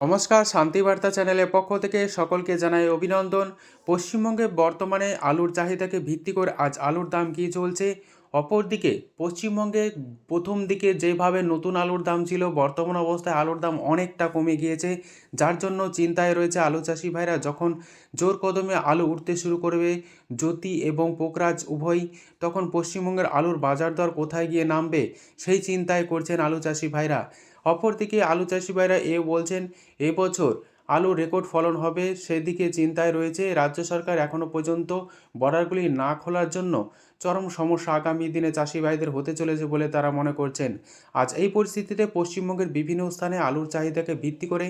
নমস্কার শান্তিবার্তা চ্যানেলের পক্ষ থেকে সকলকে জানাই অভিনন্দন। পশ্চিমবঙ্গে বর্তমানে আলুর চাহিদাকে ভিত্তি করে আজ আলুর দাম কী চলছে? অপরদিকে, পশ্চিমবঙ্গে প্রথম দিকে যেভাবে নতুন আলুর দাম ছিল, বর্তমান অবস্থায় আলুর দাম অনেকটা কমে গিয়েছে। যার জন্য চিন্তায় রয়েছে আলু চাষি ভাইরা, যখন জোর কদমে আলু উঠতে শুরু করবে জ্যোতি এবং পোকরাজ উভয়ই, তখন পশ্চিমবঙ্গের আলুর বাজার দর কোথায় গিয়ে নামবে? সেই চিন্তায় করছেন আলু চাষি ভাইরা। অপরদিকে আলু চাষি ভাইরা এ বলছেন এবছর আলুর রেকর্ড ফলন হবে সেদিকে চিন্তায় রয়েছে। রাজ্য সরকার এখনও পর্যন্ত বর্ডারগুলি না খোলার জন্য চরম সমস্যা আগামী দিনে চাষি ভাইদের হতে চলেছে বলে তারা মনে করছেন। আজ এই পরিস্থিতিতে পশ্চিমবঙ্গের বিভিন্ন স্থানে আলুর চাহিদাকে ভিত্তি করে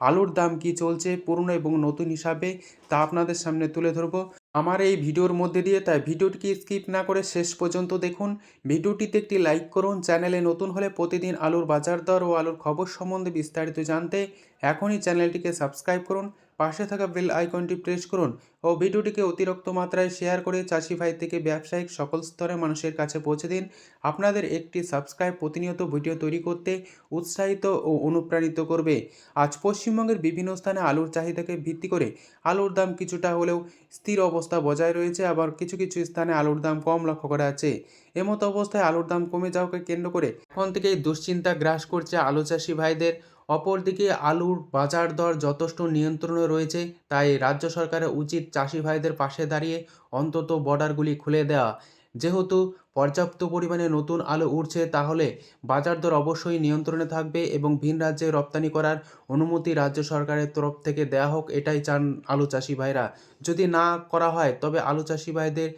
আলুর দাম কি চলছে, পুরনো এবং নতুন হিসাবে তা আপনাদের সামনে তুলে ধরবো। আমার এই ভিডিওর মধ্যে দিয়ে, তাই ভিডিওটিকে স্কিপ না করে শেষ পর্যন্ত দেখুন। ভিডিওটিতে একটি লাইক করুন, চ্যানেলে নতুন হলে প্রতিদিন আলুর বাজার দর ও আলুর খবর সম্বন্ধে বিস্তারিত জানতে এখনই চ্যানেলটিকে সাবস্ক্রাইব করুন। পাশে থাকা বেল আইকনটি প্রেস করুন ও ভিডিওটিকে অতিরিক্ত মাত্রায় শেয়ার করে চাষি ভাই থেকে ব্যবসায়িক সকল স্তরের মানুষের কাছে পৌঁছে দিন। আপনাদের একটি সাবস্ক্রাইব প্রতিনিয়ত ভিডিও তৈরি করতে উৎসাহিত ও অনুপ্রাণিত করবে। আজ পশ্চিমবঙ্গের বিভিন্ন স্থানে আলুর চাহিদাকে ভিত্তি করে আলুর দাম কিছুটা হলেও স্থির অবস্থা বজায় রয়েছে। আবার কিছু কিছু স্থানে আলুর দাম কম লক্ষ্য করা যাচ্ছে। এমতো অবস্থায় আলুর দাম কমে যাওয়াকে কেন্দ্র করে এখন থেকেই দুশ্চিন্তা গ্রাস করছে আলু চাষি ভাইদের। অপরদিকে আলুর বাজার দর যথেষ্ট নিয়ন্ত্রণে রয়েছে, তাই রাজ্য সরকারের উচিত চাষি ভাইদের পাশে দাঁড়িয়ে অন্তত বর্ডারগুলি খুলে দেওয়া। যেহেতু পর্যাপ্ত পরিমাণে নতুন আলু উঠছে তাহলে বাজার দর অবশ্যই নিয়ন্ত্রণে থাকবে এবং ভিন রাজ্যে রপ্তানি করার অনুমতি রাজ্য সরকারের তরফ থেকে দেওয়া হোক, এটাই চান আলু চাষি ভাইরা। যদি না করা হয়, তবে আলু চাষি ভাইদের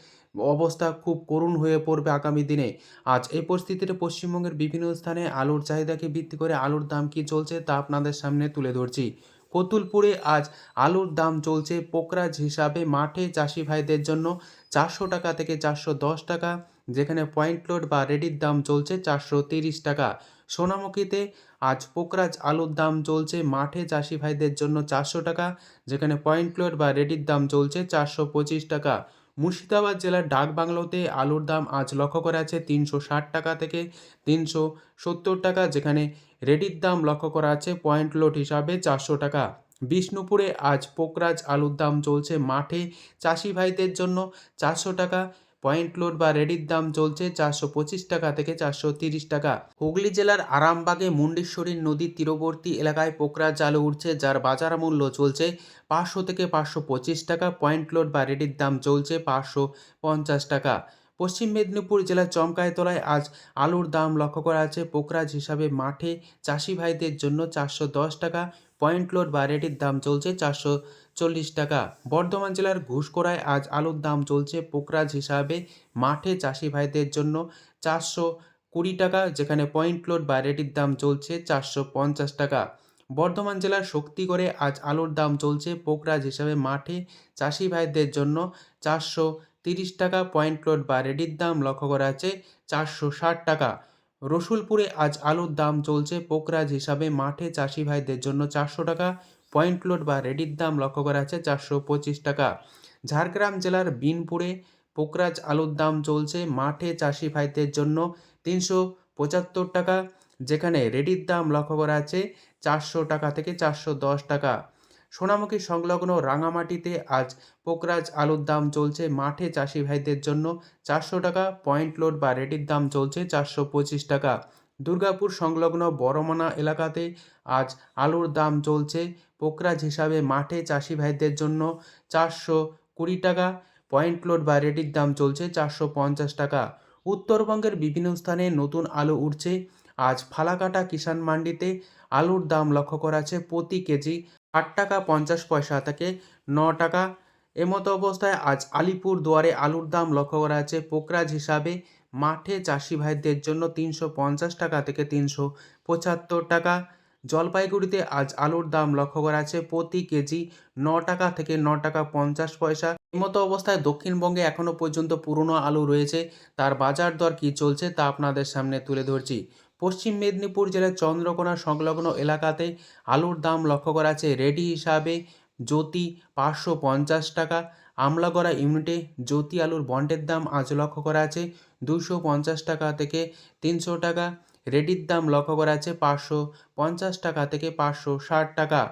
অবস্থা খুব করুণ হয়ে পড়বে আগামী দিনে। আজ এই পরিস্থিতিতে পশ্চিমবঙ্গের বিভিন্ন স্থানে আলুর চাহিদাকে ভিত্তি করে আলুর দাম কী চলছে, তা আপনাদের সামনে তুলে ধরছি। কতুলপুরে আজ আলুর দাম চলছে পোকরাজ হিসাবে মাঠে চাষি ভাইদের জন্য চারশো টাকা থেকে চারশো দশ টাকা। যেখানে পয়েন্ট লোড বা রেডির দাম চলছে চারশো তিরিশ টাকা। সোনামুখীতে আজ পোকরাজ আলুর দাম চলছে মাঠে চাষি ভাইদের জন্য চারশো টাকা, যেখানে পয়েন্ট লোড বা রেডির দাম চলছে চারশো পঁচিশ টাকা। মুর্শিদাবাদ জেলার ডাকবাংলোতে আলুর দাম আজ লক্ষ্য করা আছে তিনশো ষাট টাকা থেকে তিনশো সত্তর টাকা, যেখানে রেডির দাম লক্ষ্য করা আছে পয়েন্ট লোড হিসাবে চারশো টাকা। বিষ্ণুপুরে আজ পোকরাজ আলুর দাম চলছে মাঠে চাষি ভাইদের জন্য চারশো টাকা পয়েন্ট লোড বা রেডির দাম চলছে চারশো পঁচিশ টাকা থেকে চারশো তিরিশ টাকা। হুগলি জেলার আরামবাগে মুন্ডেশ্বরী নদীর তীরবর্তী এলাকায় পোকরাজ আলু উঠছে যার বাজার মূল্য চলছে পাঁচশো থেকে পাঁচশো পঁচিশ টাকা। পয়েন্ট লোড বা রেডির দাম চলছে পাঁচশো পঞ্চাশ টাকা। পশ্চিম মেদিনীপুর জেলার চমকায়তলায় আজ আলুর দাম লক্ষ্য করা আছে। পোকরাজ হিসাবে মাঠে চাষি ভাইদের জন্য চারশো দশ টাকা পয়েন্ট লোড বা রেডির দাম চলছে চারশো চল্লিশ টাকা। বর্ধমান জেলার ঘুষকোড়ায় আজ আলুর দাম চলছে পোকরাজ হিসাবে। মাঠে চাষি ভাইদের জন্য চারশো কুড়ি টাকা, যেখানে পয়েন্ট লোড বা রেডির দাম চলছে চারশো পঞ্চাশ টাকা। বর্ধমান জেলার শক্তিগড়ে আজ আলুর দাম চলছে পোকরাজ হিসাবে। মাঠে চাষি ভাইদের জন্য চারশো তিরিশ টাকা, পয়েন্ট লোড বা রেডির দাম লক্ষ্য করা আছে চারশো ষাট টাকা। রসুলপুরে আজ আলুর দাম চলছে পোকরাজ হিসাবে। মাঠে চাষি ভাইদের জন্য চারশো টাকা, পয়েন্ট লোড বা রেডির দাম লক্ষ্য করা আছে চারশো পঁচিশ টাকা। ঝাড়গ্রাম জেলার বিনপুরে পোকরাজ আলুর দাম চলছে, মাঠে চাষি ভাইদের জন্য তিনশো পঁচাত্তর টাকা, যেখানে রেডির দাম লক্ষ্য করা আছে চারশো টাকা থেকে চারশো দশ টাকা। সোনামুখী সংলগ্ন রাঙামাটিতে আজ পোকরাজ আলুর দাম চলছে মাঠে চাষি ভাইদের জন্য চারশো টাকা, পয়েন্ট লোড বা রেডির দাম চলছে চারশো পঁচিশ টাকা। দুর্গাপুর সংলগ্ন বড়মনা এলাকাতে আজ আলুর দাম চলছে পোকরাজ হিসাবে মাঠে চাষি ভাইদের জন্য চারশো কুড়ি টাকা, পয়েন্ট লোড বা রেডির দাম চলছে চারশো পঞ্চাশ টাকা। উত্তরবঙ্গের বিভিন্ন স্থানে নতুন আলু উঠছে। আজ ফালাকাটা কিষাণ মান্ডিতে আলুর দাম লক্ষ্য করা আছে প্রতি কেজি আট টাকা পঞ্চাশ পয়সা থেকে ন টাকা। এমতো অবস্থায় আজ আলিপুর দুয়ারে আলুর দাম লক্ষ্য করা আছে পোকরাজ হিসাবে মাঠে চাষি ভাইদের জন্য তিনশো পঞ্চাশ টাকা থেকে তিনশো পঁচাত্তর টাকা। জলপাইগুড়িতে আজ আলুর দাম লক্ষ্য করা আছে প্রতি কেজি ন টাকা থেকে ন টাকা পঞ্চাশ পয়সা। মতো অবস্থায় দক্ষিণবঙ্গে এখনও পর্যন্ত পুরনো আলু রয়েছে। তার বাজার দর কী চলছে তা আপনাদের সামনে তুলে ধরছি। পশ্চিম মেদিনীপুর জেলার চন্দ্রকোনা সংলগ্ন এলাকাতে আলুর দাম লক্ষ্য করা আছে। রেডি হিসাবে জ্যোতি পাঁচশো পঞ্চাশ টাকা, আমলাগড়া ইউনিটে জ্যোতি আলুর বন্ডের দাম আজ লক্ষ্য করা আছে দুশো পঞ্চাশ টাকা থেকে তিনশো টাকা, রেডির দাম লক্ষ্য করা আছে পাঁচশো পঞ্চাশ টাকা থেকে পাঁচশো ষাট টাকা।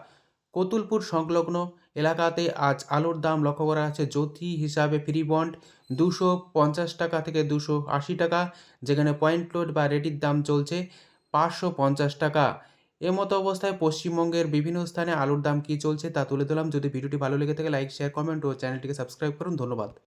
কতুলপুর সংলগ্ন এলাকাতে আজ আলুর দাম লক্ষ্য করা আছে জ্যোতি হিসাবে ফ্রি বন্ড দুশো পঞ্চাশ টাকা থেকে দুশো আশি টাকা, যেখানে পয়েন্ট লোড বা রেডির দাম চলছে পাঁচশো পঞ্চাশ টাকা। মতো অবস্থায় পশ্চিমবঙ্গের বিভিন্ন স্থানে আলুর দাম কী চলছে তা তুলে ধরলাম। যদি ভিডিওটি ভালো লেগে থাকে লাইক শেয়ার কমেন্ট ও চ্যানেলটিকে সাবস্ক্রাইব করুন। ধন্যবাদ।